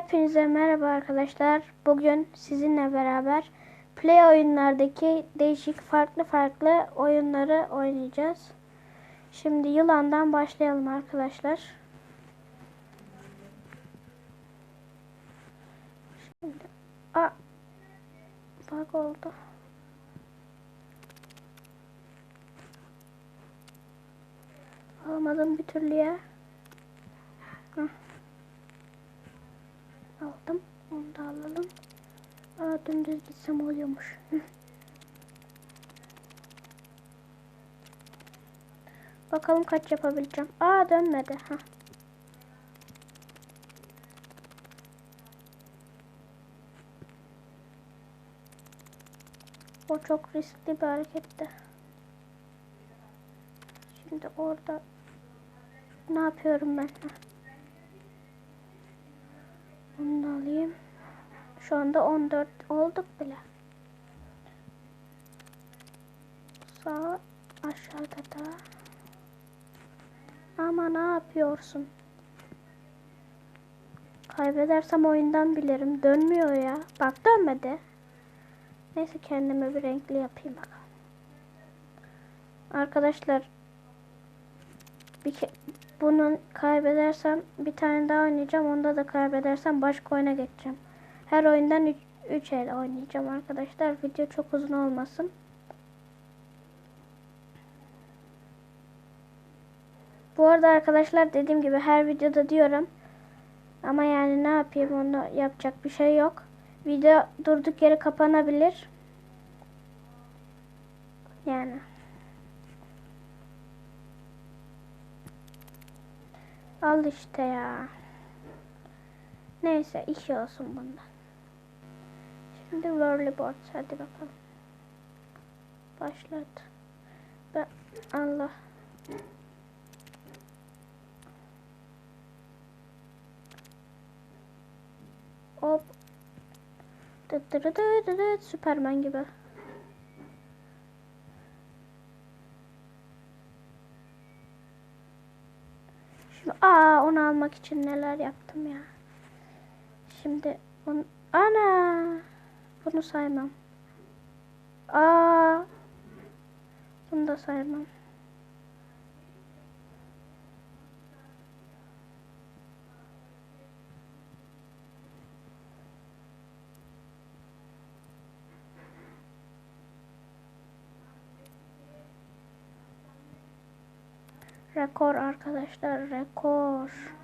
Hepinize merhaba arkadaşlar. Bugün sizinle beraber Play oyunlardaki değişik farklı farklı oyunları oynayacağız. Şimdi yılandan başlayalım arkadaşlar. Şimdi a bug oldu. Alamadım bir türlü ya. Hah. Aldım. Onu da alalım. Aa dümdüz gitsem oluyormuş. Bakalım kaç yapabileceğim. Aa dönmedi. Hah. O çok riskli bir hareketti. Şimdi orada ne yapıyorum ben? Hah. Şu anda 14 olduk bile. Sağ aşağıda da. Ama ne yapıyorsun? Kaybedersem oyundan bilirim. Dönmüyor ya. Bak dönmedi. Neyse kendime bir renkli yapayım bakalım. Arkadaşlar bir ke bunun kaybedersem bir tane daha oynayacağım. Onda da kaybedersem başka oyuna geçeceğim. Her oyundan 3 el oynayacağım arkadaşlar. Video çok uzun olmasın. Bu arada arkadaşlar dediğim gibi her videoda diyorum. Ama yani ne yapayım onu yapacak bir şey yok. Video durduk yere kapanabilir. Yani. Al işte ya. Neyse iki olsun bundan. Şimdi Whirlyboard hadi bakalım. Başlat. Ben Allah. Hop. Dıt dıt dıt dıt dıt. Süpermen gibi. Şimdi aa onu almak için neler yaptım ya. Şimdi onu ana bunu saymam. Aa bunu da saymam. Rekor arkadaşlar rekor.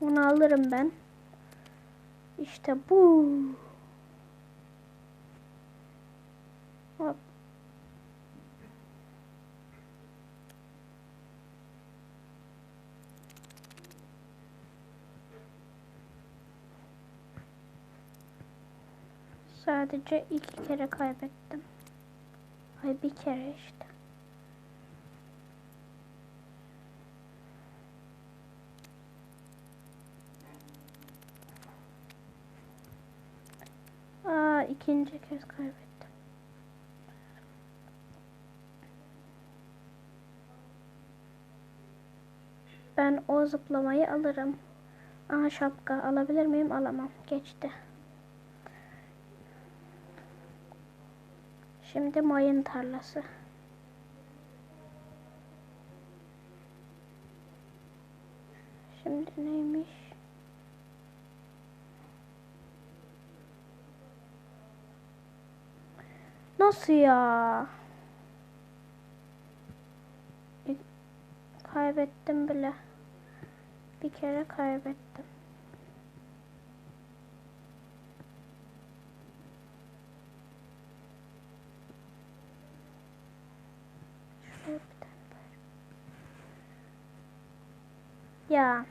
Onu alırım ben. İşte bu. Hop. Sadece iki kere kaybettim. Ay bir kere işte. Aa ikinci kez kaybettim. Ben o zıplamayı alırım. Aha şapka alabilir miyim? Alamam. Geçti. Şimdi mayın tarlası. Şimdi neymiş? Nasıl ya? Kaybettim bile. Bir kere kaybettim. Ya.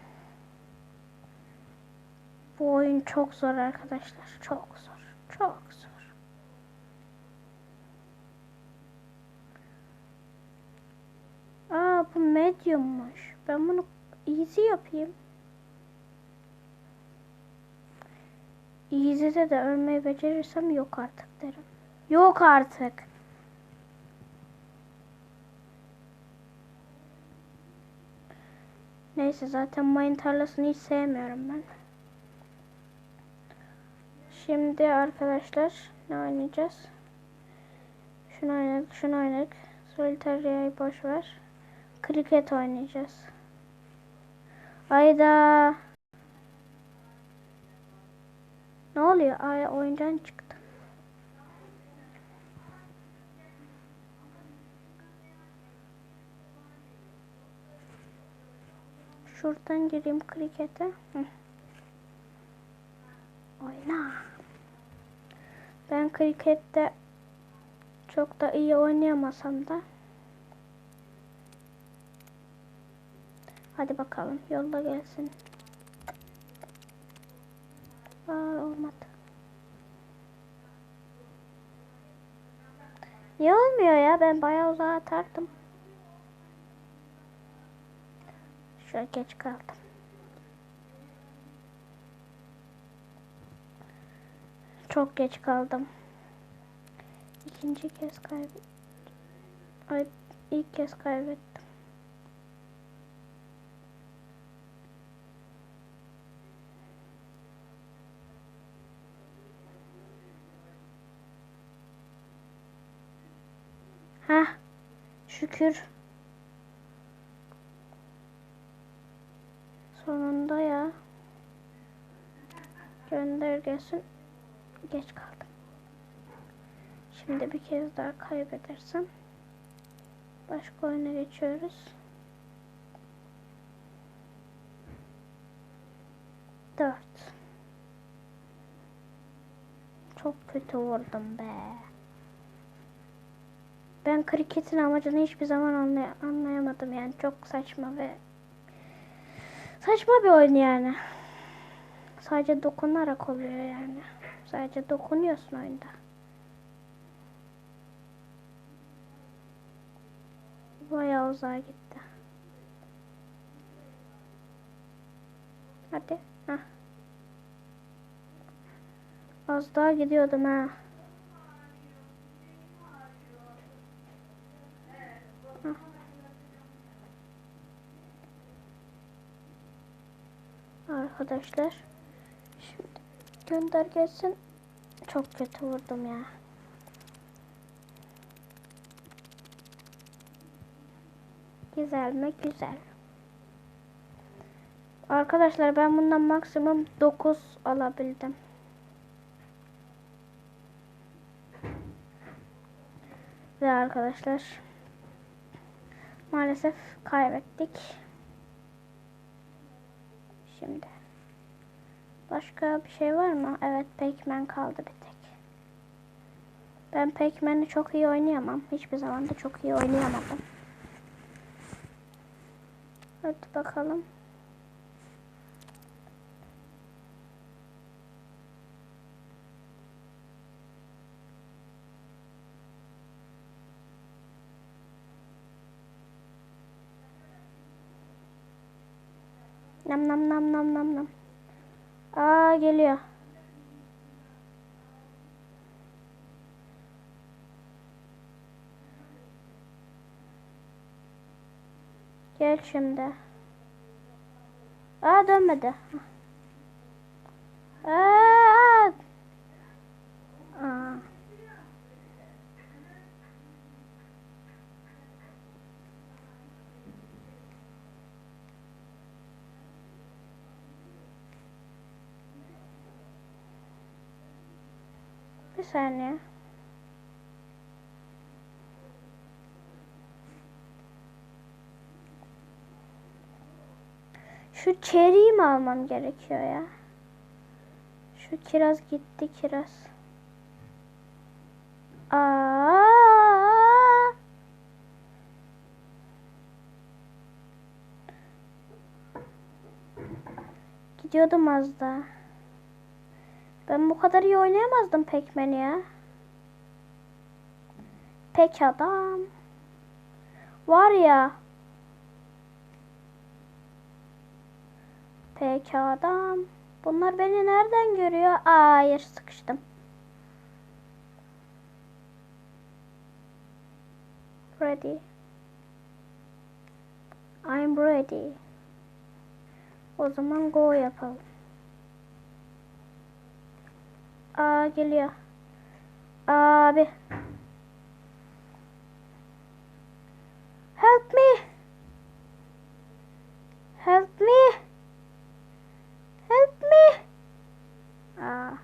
Bu oyun çok zor arkadaşlar. Çok zor. Çok zor. Aa bu mediummuş. Ben bunu easy yapayım. Easy'de de ölmeyi becerirsem yok artık derim. Yok artık. Neyse zaten mayın tarlasını hiç sevmiyorum ben. Şimdi arkadaşlar ne oynayacağız? Şunu oynadık, şunu oynadık. Solitaria'yı boş ver. Kriket oynayacağız. Ayda. Ne oluyor? Ay oyundan çıktı. Şuradan gireyim krikete. Hı. Oyna. Ben krikette çok da iyi oynayamasam da. Hadi bakalım yolla gelsin. Aa, olmadı. Niye olmuyor ya? Ben bayağı uzağa atardım. Şöyle geç kaldım. Çok geç kaldım. İkinci kez kaybettim. Ay ilk kez kaybettim. Heh. Şükür. Sonunda ya. Gönder gelsin. Geç kaldım. Şimdi bir kez daha kaybedersem başka oyuna geçiyoruz. Dört. Çok kötü vurdum be. Ben kriketin amacını hiçbir zaman anlay anlayamadım yani çok saçma ve saçma bir oyun yani. Sadece dokunarak oluyor yani. Sadece dokunuyorsun oyunda. Bayağı uzağa gitti. Hadi. Heh. Az daha gidiyordum ha. Heh. Arkadaşlar. Şimdi gönder gelsin. Çok kötü vurdum ya. Güzel mi? Güzel. Arkadaşlar ben bundan maksimum 9 alabildim. Ve arkadaşlar maalesef kaybettik. Şimdi başka bir şey var mı? Evet Pac-Man kaldı bir tek. Ben Pac-Man'i çok iyi oynayamam. Hiçbir zaman da çok iyi oynayamadım. Hadi bakalım. Nam nam nam nam nam nam. Aa geliyor. Gel şimdi. Aa dönmedi. Aa. Aa. Bir saniye. Şu çeriği mi almam gerekiyor ya? Şu kiraz gitti kiraz. Aa! Gidiyordum az daha. Ben bu kadar iyi oynayamazdım Pac-Man'i ya. Pek adam. Var ya. Peki adam. Bunlar beni nereden görüyor? Aa, hayır sıkıştım. Ready. I'm ready. O zaman go yapalım. Aa geliyor. Abi. Help me. Help me. Help me. Aa.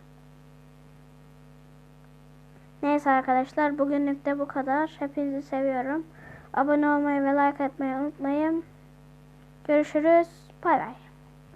Neyse arkadaşlar bugünlük de bu kadar. Hepinizi seviyorum. Abone olmayı ve like atmayı unutmayın. Görüşürüz. Bay bay.